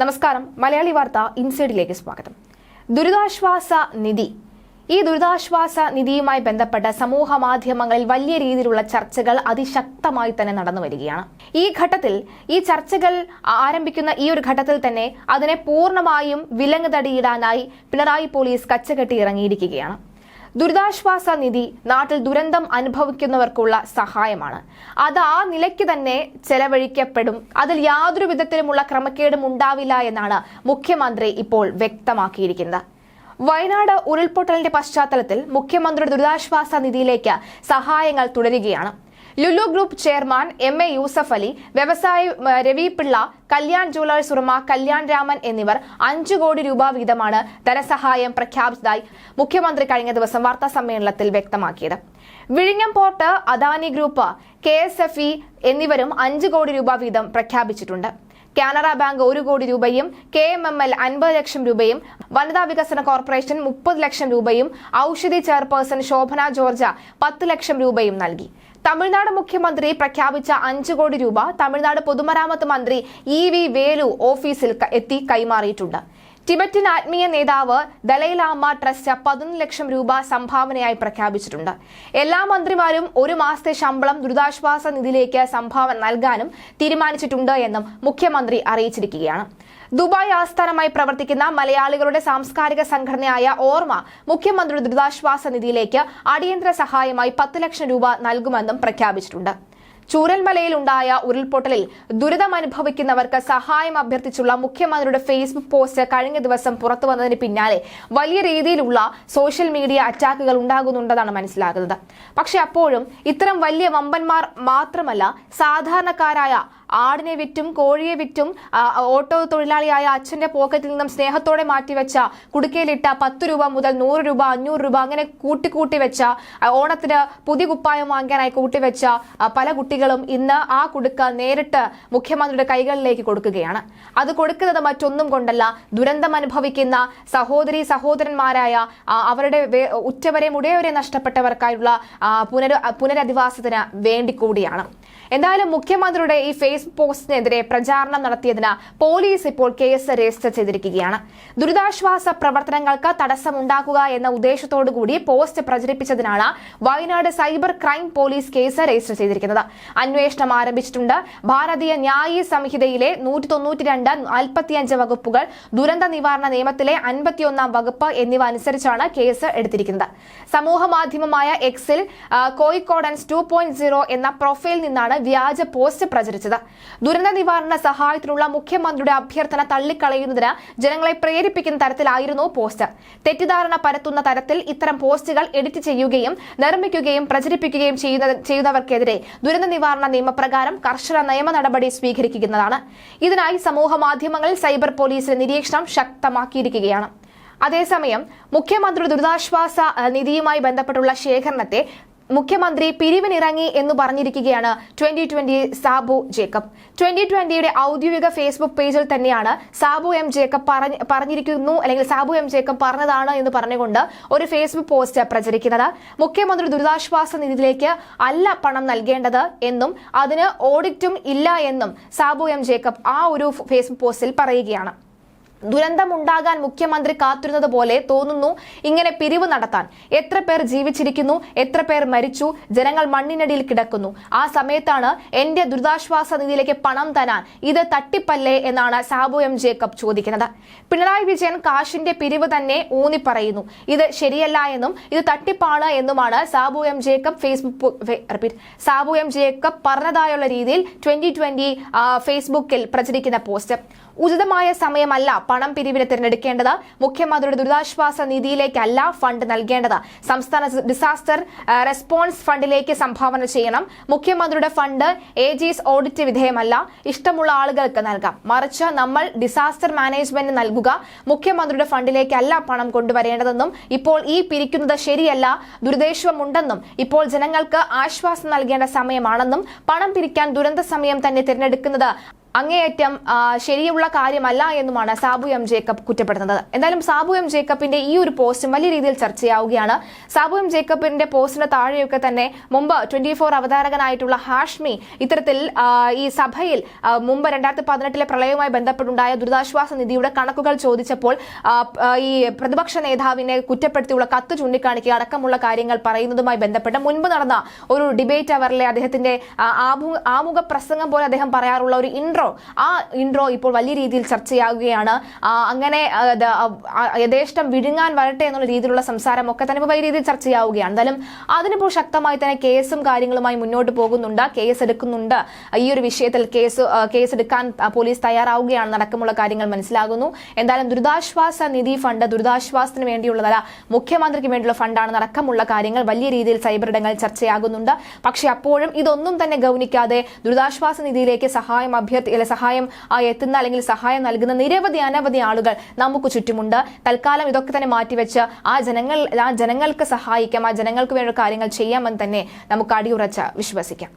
നമസ്കാരം. മലയാളി വാർത്ത ഇൻസൈഡിലേക്ക് സ്വാഗതം. ദുരിതാശ്വാസ നിധി. ഈ ദുരിതാശ്വാസ നിധിയുമായി ബന്ധപ്പെട്ട സമൂഹ മാധ്യമങ്ങളിൽ വലിയ രീതിയിലുള്ള ചർച്ചകൾ അതിശക്തമായി തന്നെ നടന്നു വരികയാണ്. ഈ ഘട്ടത്തിൽ ഈ ചർച്ചകൾ ആരംഭിക്കുന്ന ഈ ഒരു ഘട്ടത്തിൽ തന്നെ അതിനെ പൂർണമായും വിലങ്ങുതടിയിടാനായി പിണറായി പോലീസ് കച്ചകെട്ടി ഇറങ്ങിയിരിക്കുകയാണ്. ദുരിതാശ്വാസ നിധി നാട്ടിൽ ദുരന്തം അനുഭവിക്കുന്നവർക്കുള്ള സഹായമാണ്. അത് ആ നിലയ്ക്ക് തന്നെ ചെലവഴിക്കപ്പെടും. അതിൽ യാതൊരു വിധത്തിലുമുള്ള ക്രമക്കേടും ഉണ്ടാവില്ല എന്നാണ് മുഖ്യമന്ത്രി ഇപ്പോൾ വ്യക്തമാക്കിയിരിക്കുന്നത്. വയനാട് ഉരുൾപൊട്ടലിന്റെ പശ്ചാത്തലത്തിൽ മുഖ്യമന്ത്രിയുടെ ദുരിതാശ്വാസ നിധിയിലേക്ക് സഹായങ്ങൾ തുടരുകയാണ്. Lulu group chairman M A Yusuff Ali വ്യവസായി രവി പിള്ള കല്യാൺ ജുവലേഴ്സ് ഉടമ കല്യാൺ രാമൻ എന്നിവർ അഞ്ചു കോടി രൂപ വീതമാണ് ധനസഹായം പ്രഖ്യാപിച്ചതായി മുഖ്യമന്ത്രി കഴിഞ്ഞ ദിവസം വാർത്താ സമ്മേളനത്തിൽ വ്യക്തമാക്കിയത്. വിഴിഞ്ഞം port Adani group K S F E എന്നിവരും അഞ്ചു കോടി രൂപ വീതം പ്രഖ്യാപിച്ചിട്ടുണ്ട്. കാനറ ബാങ്ക് ഒരു കോടി രൂപയും കെ എം എം എൽ അൻപത് ലക്ഷം രൂപയും വനിതാ വികസന കോർപ്പറേഷൻ മുപ്പത് ലക്ഷം രൂപയും ഔഷധി ചെയർപേഴ്സൺ ശോഭന ജോർജ പത്ത് ലക്ഷം രൂപയും നൽകി. തമിഴ്നാട് മുഖ്യമന്ത്രി പ്രഖ്യാപിച്ച അഞ്ചു കോടി രൂപ തമിഴ്നാട് പൊതുമരാമത്ത് മന്ത്രി ഇ വി വേലു ഓഫീസിൽ എത്തി കൈമാറിയിട്ടുണ്ട്. ടിബറ്റൻ ആത്മീയ നേതാവ് ദലൈലാമ ട്രസ്റ്റ് പതിനൊന്ന് ലക്ഷം രൂപ സംഭാവനയായി പ്രഖ്യാപിച്ചിട്ടുണ്ട്. എല്ലാ മന്ത്രിമാരും ഒരു മാസത്തെ ശമ്പളം ദുരിതാശ്വാസ നിധിയിലേക്ക് സംഭാവന നൽകാനും തീരുമാനിച്ചിട്ടുണ്ട് എന്നും മുഖ്യമന്ത്രി അറിയിച്ചിരിക്കുകയാണ്. ദുബായ് ആസ്ഥാനമായി പ്രവർത്തിക്കുന്ന മലയാളികളുടെ സാംസ്കാരിക സംഘടനയായ ഓർമ്മ മുഖ്യമന്ത്രിയുടെ ദുരിതാശ്വാസ നിധിയിലേക്ക് അടിയന്തര സഹായമായി പത്ത് ലക്ഷം രൂപ നൽകുമെന്നും പ്രഖ്യാപിച്ചിട്ടുണ്ട്. ചൂരൽമലയിൽ ഉണ്ടായ ഉരുൾപൊട്ടലിൽ ദുരിതമനുഭവിക്കുന്നവർക്ക് സഹായം അഭ്യർത്ഥിച്ചുള്ള മുഖ്യമന്ത്രിയുടെ ഫേസ്ബുക്ക് പോസ്റ്റ് കഴിഞ്ഞ ദിവസം പുറത്തു വന്നതിന് പിന്നാലെ വലിയ രീതിയിലുള്ള സോഷ്യൽ മീഡിയ അറ്റാക്കുകൾ ഉണ്ടാകുന്നുണ്ടെന്നാണ് മനസ്സിലാകുന്നത്. പക്ഷെ അപ്പോഴും ഇത്തരം വലിയ വമ്പന്മാർ മാത്രമല്ല സാധാരണക്കാരായ ആടിനെ വിറ്റും കോഴിയെ വിറ്റും ഓട്ടോ തൊഴിലാളിയായ അച്ഛന്റെ പോക്കറ്റിൽ നിന്നും സ്നേഹത്തോടെ മാറ്റിവെച്ച കുടുക്കയിലിട്ട പത്ത് രൂപ മുതൽ നൂറ് രൂപ അഞ്ഞൂറ് രൂപ അങ്ങനെ കൂട്ടിക്കൂട്ടി വെച്ച ഓണത്തിന് പുതിയ കുപ്പായം വാങ്ങാനായി കൂട്ടിവെച്ച പല കുട്ടികളും ഇന്ന് ആ കുടുക്ക നേരിട്ട് മുഖ്യമന്ത്രിയുടെ കൈകളിലേക്ക് കൊടുക്കുകയാണ്. അത് കൊടുക്കുന്നത് മറ്റൊന്നും കൊണ്ടല്ല ദുരന്തം അനുഭവിക്കുന്ന സഹോദരി സഹോദരന്മാരായ അവരുടെ ഉറ്റവരെ മുടയവരെ നഷ്ടപ്പെട്ടവർക്കായുള്ള പുനര പുനരധിവാസത്തിന് വേണ്ടി കൂടിയാണ്. എന്തായാലും മുഖ്യമന്ത്രിയുടെ ഈ ഫേസ്ബുക്ക് പോസ്റ്റിനെതിരെ പ്രചാരണം നടത്തിയതിന് പോലീസ് ഇപ്പോൾ കേസ് രജിസ്റ്റർ ചെയ്തിരിക്കുകയാണ്. ദുരിതാശ്വാസ പ്രവർത്തനങ്ങൾക്ക് തടസ്സമുണ്ടാക്കുക എന്ന ഉദ്ദേശത്തോടുകൂടി post പ്രചരിപ്പിച്ചതിനാണ് Wayanad cyber crime police case register ചെയ്തിരിക്കുന്നത്. അന്വേഷണം ആരംഭിച്ചിട്ടുണ്ട്. ഭാരതീയ ന്യായ സംഹിതയിലെ നൂറ്റി തൊണ്ണൂറ്റി നാൽപ്പത്തിയഞ്ച് വകുപ്പുകൾ ദുരന്ത നിവാരണ നിയമത്തിലെ അൻപത്തിയൊന്നാം വകുപ്പ് എന്നിവ അനുസരിച്ചാണ് കേസ് എടുത്തിരിക്കുന്നത്. സമൂഹ മാധ്യമമായ എക്സിൽ കോയിക്കോഡൻസ് ടു പോയിന്റ് സീറോ എന്ന പ്രൊഫൈലിൽ നിന്നാണ് വ്യാജ പോസ്റ്റ് പ്രചരിച്ചത്. ദുരന്ത നിവാരണ സഹായത്തിനുള്ള മുഖ്യമന്ത്രിയുടെ അഭ്യർത്ഥന തള്ളിക്കളയുന്നതിന് ജനങ്ങളെ പ്രേരിപ്പിക്കുന്ന തരത്തിലായിരുന്നു പോസ്റ്റർ. തെറ്റിദ്ധാരണ പരത്തുന്ന തരത്തിൽ ഇത്തരം പോസ്റ്റുകൾ എഡിറ്റ് ചെയ്യുകയും നിർമ്മിക്കുകയും പ്രചരിപ്പിക്കുകയും ചെയ്യുന്നവർക്കെതിരെ ദുരന്ത നിവാരണ നിയമപ്രകാരം കർശന നിയമ നടപടി സ്വീകരിക്കുന്നതാണ്. ഇതിനായി സമൂഹ മാധ്യമങ്ങളിൽ സൈബർ പോലീസിന്റെ നിരീക്ഷണം ശക്തമാക്കിയിരിക്കുകയാണ്. അതേസമയം മുഖ്യമന്ത്രി ദുരിതാശ്വാസ നിധിയുമായി ബന്ധപ്പെട്ടുള്ള ശേഖരണത്തെ മുഖ്യമന്ത്രി പിരിവിനിറങ്ങി എന്ന് പറഞ്ഞിരിക്കുകയാണ് twenty twenty Sabu Jacob. Twenty ട്വന്റിയുടെ ഔദ്യോഗിക ഫേസ്ബുക്ക് പേജിൽ തന്നെയാണ് സാബു എം ജേക്കബ് പറഞ്ഞ് പറഞ്ഞിരിക്കുന്നു അല്ലെങ്കിൽ സാബു എം ജേക്കബ് പറഞ്ഞതാണ് എന്ന് പറഞ്ഞുകൊണ്ട് ഒരു ഫേസ്ബുക്ക് പോസ്റ്റ് പ്രചരിക്കുന്നത്. മുഖ്യമന്ത്രി ദുരിതാശ്വാസ നിധിയിലേക്ക് അല്ല പണം നൽകേണ്ടത് എന്നും അതിന് ഓഡിറ്റും ഇല്ല എന്നും സാബു എം ജേക്കബ് ആ ഒരു ഫേസ്ബുക്ക് പോസ്റ്റിൽ പറയുകയാണ്. ദുരന്തമുണ്ടാകാൻ മുഖ്യമന്ത്രി കാത്തിരുന്നത് പോലെ തോന്നുന്നു. ഇങ്ങനെ പിരിവ് നടത്താൻ. എത്ര പേർ ജീവിച്ചിരിക്കുന്നു എത്ര പേർ മരിച്ചു ജനങ്ങൾ മണ്ണിനടിയിൽ കിടക്കുന്നു. ആ സമയത്താണ് എന്റെ ദുരിതാശ്വാസ നിധിയിലേക്ക് പണം തരാൻ ഇത് തട്ടിപ്പല്ലേ എന്നാണ് സാബു എം ജേക്കബ് ചോദിക്കുന്നത്. പിണറായി വിജയൻ കാശിന്റെ പിരിവ് തന്നെ ഊന്നി പറയുന്നു. ഇത് ശരിയല്ല എന്നും ഇത് തട്ടിപ്പാണ് എന്നുമാണ് Sabu M Jacob Facebook repeat. Sabu M Jacob പറഞ്ഞതായുള്ള രീതിയിൽ ട്വന്റി ട്വന്റി ഫേസ്ബുക്കിൽ പ്രചരിക്കുന്ന പോസ്റ്റ്. ഉചിതമായ സമയമല്ല പണം പിരിവിന് തിരഞ്ഞെടുക്കേണ്ടത് മുഖ്യമന്ത്രിയുടെ ദുരിതാശ്വാസ നിധിയിലേക്കല്ല ഫണ്ട് നൽകേണ്ടത്. സംസ്ഥാന ഡിസാസ്റ്റർ റെസ്പോൺസ് ഫണ്ടിലേക്ക് സംഭാവന ചെയ്യണം. മുഖ്യമന്ത്രിയുടെ ഫണ്ട് ഏജീസ് ഓഡിറ്റ് വിധേയമല്ല. ഇഷ്ടമുള്ള ആളുകൾക്ക് നൽകാം. മറിച്ച് നമ്മൾ ഡിസാസ്റ്റർ മാനേജ്മെന്റ് നൽകുക. മുഖ്യമന്ത്രിയുടെ ഫണ്ടിലേക്കല്ല പണം കൊണ്ടുവരേണ്ടതെന്നും ഇപ്പോൾ ഈ പിരിക്കുന്നത് ശരിയല്ല ദുരിതേശ്വമുണ്ടെന്നും ഇപ്പോൾ ജനങ്ങൾക്ക് ആശ്വാസം നൽകേണ്ട സമയമാണെന്നും പണം പിരിക്കാൻ ദുരന്ത സമയം തന്നെ തിരഞ്ഞെടുക്കുന്നത് അങ്ങേയറ്റം ശരിയുള്ള കാര്യമല്ല എന്നുമാണ് സാബു എം ജേക്കബ് കുറ്റപ്പെടുത്തുന്നത്. എന്തായാലും സാബു എം ജേക്കബിന്റെ ഈ ഒരു പോസ്റ്റും വലിയ രീതിയിൽ ചർച്ചയാവുകയാണ്. സാബു എം ജേക്കബിന്റെ പോസ്റ്റിന് താഴെയൊക്കെ തന്നെ മുമ്പ് ട്വന്റി ഫോർ അവതാരകനായിട്ടുള്ള ഹാഷ്മി ഇത്തരത്തിൽ ഈ സഭയിൽ മുമ്പ് രണ്ടായിരത്തി പതിനെട്ടിലെ പ്രളയവുമായി ബന്ധപ്പെട്ടുണ്ടായ ദുരിതാശ്വാസ നിധിയുടെ കണക്കുകൾ ചോദിച്ചപ്പോൾ ഈ പ്രതിപക്ഷ നേതാവിനെ കുറ്റപ്പെടുത്തിയുള്ള കത്ത് ചൂണ്ടിക്കാണിക്കുക അടക്കമുള്ള കാര്യങ്ങൾ പറയുന്നതുമായി ബന്ധപ്പെട്ട് മുൻപ് നടന്ന ഒരു ഡിബേറ്റ് അവറിലെ അദ്ദേഹത്തിന്റെ ആമുഖ പ്രസംഗം പോലെ അദ്ദേഹം പറയാറുള്ള ഒരു ഇൻട്രോ ആ ഇൻട്രോ ഇപ്പോൾ വലിയ രീതിയിൽ ചർച്ചയാകുകയാണ് അങ്ങനെ യഥേഷ്ടം വിഴുങ്ങാൻ വരട്ടെ എന്നുള്ള രീതിയിലുള്ള സംസാരം ഒക്കെ തന്നെ വലിയ രീതിയിൽ ചർച്ചയാവുകയാണ്. എന്തായാലും അതിനിപ്പോൾ ശക്തമായി തന്നെ കേസും കാര്യങ്ങളുമായി മുന്നോട്ട് പോകുന്നുണ്ട്. കേസ് എടുക്കുന്നുണ്ട്. ഈ ഒരു വിഷയത്തിൽ കേസ് കേസ് എടുക്കാൻ പോലീസ് തയ്യാറാവുകയാണ്. നടക്കമുള്ള കാര്യങ്ങൾ മനസ്സിലാകുന്നു. എന്തായാലും ദുരിതാശ്വാസ നിധി ഫണ്ട് ദുരിതാശ്വാസത്തിന് വേണ്ടിയുള്ളതല്ല മുഖ്യമന്ത്രിക്ക് വേണ്ടിയുള്ള ഫണ്ടാണ് നടക്കമുള്ള കാര്യങ്ങൾ. വലിയ രീതിയിൽ സൈബർ ഇടങ്ങൾ ചർച്ചയാകുന്നുണ്ട്. പക്ഷേ അപ്പോഴും ഇതൊന്നും തന്നെ ഗൗനിക്കാതെ ദുരിതാശ്വാസ നിധിയിലേക്ക് സഹായം അഭ്യർത്ഥി അല്ലെ സഹായം ആ, എത്തുന്ന അല്ലെങ്കിൽ സഹായം നൽകുന്ന നിരവധി അനവധി ആളുകൾ നമുക്ക് ചുറ്റുമുണ്ട്. തൽക്കാലം ഇതൊക്കെ തന്നെ മാറ്റിവെച്ച് ആ ജനങ്ങൾ ആ ജനങ്ങൾക്ക് സഹായിക്കാം ആ ജനങ്ങൾക്ക് വേണ്ട കാര്യങ്ങൾ ചെയ്യാമെന്ന് തന്നെ നമുക്ക് അടിയുറച്ച് വിശ്വസിക്കാം.